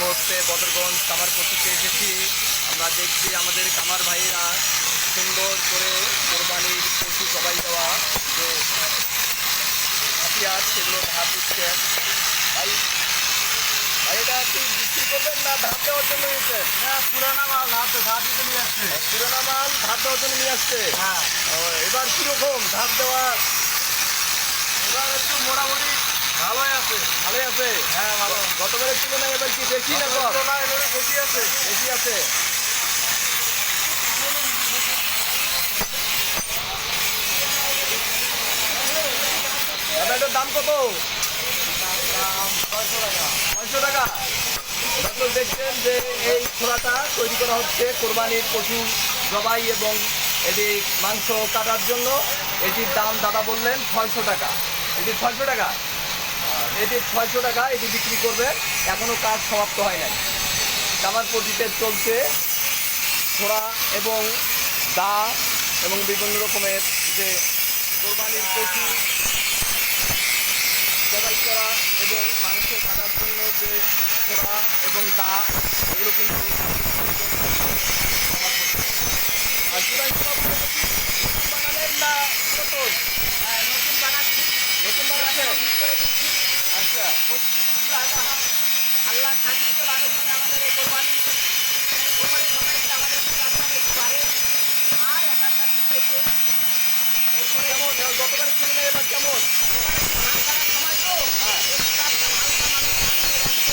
মুহূর্তে বদরগঞ্জ কামার পট্টিতে এসেছি। আমরা দেখছি আমাদের কামার ভাইয়েরা সুন্দর করে কোরবানির পশু সবাই দেওয়া যে হাতিয়ার সেগুলো ধার দিচ্ছেন ভাই ভাই এটা কি বিক্রি করবেন না ধার দেওয়ার জন্য নিয়েছেন? হ্যাঁ পুরানা মাল হাতে হাতে নিয়ে আসছে। পুরোনো মাল ধার দেওয়ার জন্য নিয়ে আসছে? হ্যাঁ। এবার কীরকম ধার দেওয়া? এবার একটু মোটামুটি ভালোই আছে। ভালোই আছে? হ্যাঁ গতবারের তুলনায় এবার কি বেশি না কম? বেশি আছে। বেশি আছে? এটার দাম কত? ছয়শো টাকা। ছয়শো দেখছেন যে এই ছোড়াটা তৈরি করা হচ্ছে কোরবানির পশু জবাই এবং এটি মাংস কাটার জন্য। এটির দাম দাদা বললেন ছয়শো টাকা। এটি ছয়শো টাকা। এটি ছয়শো টাকা, এটি বিক্রি করবে। এখনও কাজ সমাপ্ত হয় নাই। কামার পটিতে চলছে ছোড়া এবং দা এবং বিভিন্ন রকমের যে কোরবানির পশু, জবাই করা এবং মাংস কাটার জন্য যে ছোড়া এবং দা, এগুলো কিন্তু আর চূড়ান্ত বানালেন না নতুন নতুন বানাচ্ছি নতুন বানাচ্ছেন আচ্ছা আল্লাহ খানিত লাগার জন্য আমাদের এই কোরবানি কোরবানির সময়টা আমাদের একটু রাস্তা একটু বাড়ে আর এক একটা কিছু কেমন গতবারের তুলনায় এবার কেমন ধান কাটার সময় তো হ্যাঁ একটু রাস্তা হালকা মানুষ ধান নিয়ে রাখতো।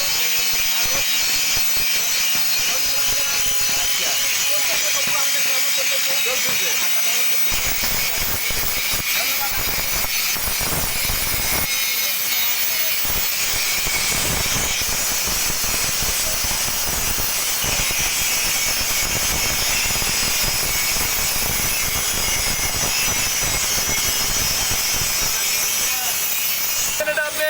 আর রোদ আচ্ছা চলতেছে তবু আমাদের কর্ম চলতেছে চলতেছে এটা আপনি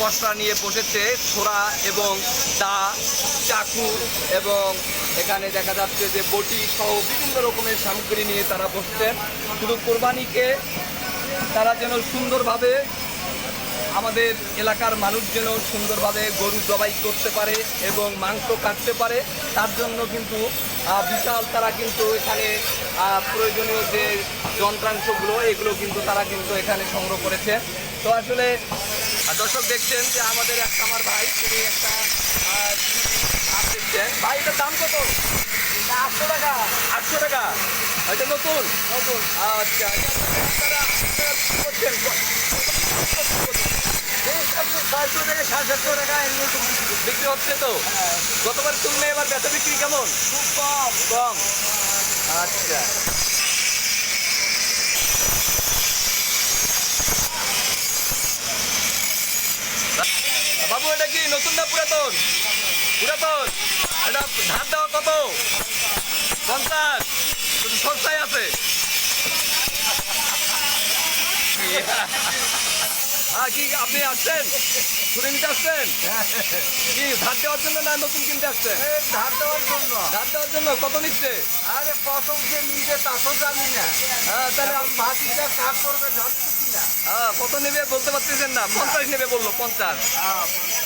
পশরা নিয়ে বসেছে ছোড়া এবং দা, চাকু এবং এখানে দেখা যাচ্ছে যে বটি সহ বিভিন্ন রকমের সামগ্রী নিয়ে তারা বসছেন শুধু কোরবানিকে তারা যেন সুন্দরভাবে আমাদের এলাকার মানুষ যেন সুন্দরভাবে গরু জবাই করতে পারে এবং মাংস কাটতে পারে, তার জন্য কিন্তু বিশাল তারা কিন্তু এখানে প্রয়োজনীয় যে যন্ত্রাংশগুলো, এগুলো কিন্তু তারা কিন্তু এখানে সংগ্রহ করেছে। তো আসলে আহ, দর্শক দেখছেন যে আমাদের একটা আমার ভাই তিনি একটা আহ, দেখছেন ভাই এটার দাম কত? আটশো টাকা। আটশো টাকা? এটা নতুন? নতুন। আচ্ছা আপনারা করছেন? ছয়শো থেকে সাড়ে সাতশো টাকা বিক্রি হচ্ছে তো? গতবার তুলনায় এবার বেচা বিক্রি কেমন? খুব কম। কম। আচ্ছা। এটা কি? নতুন না পুরাতন? পুরাতন। এটা ধার দেওয়া কত? পঞ্চাশ। সস্তায় আছে। হ্যাঁ কি আপনি আসছেন? ঘুরে নিতে আসছেন? কি ধার দেওয়ার জন্য না নতুন কিনতে আসছেন? ধার দেওয়ার জন্য। ধার দেওয়ার জন্য কত নিচ্ছে? আরে প্রথম যে নিজে তা তো জানি না। হ্যাঁ তাহলে ভাতিটা কাজ করবে হ্যাঁ কত নেবে বলতে পারতেছেন না। পঞ্চাশ নেবে বলল পঞ্চাশ। হ্যাঁ, পঞ্চাশ।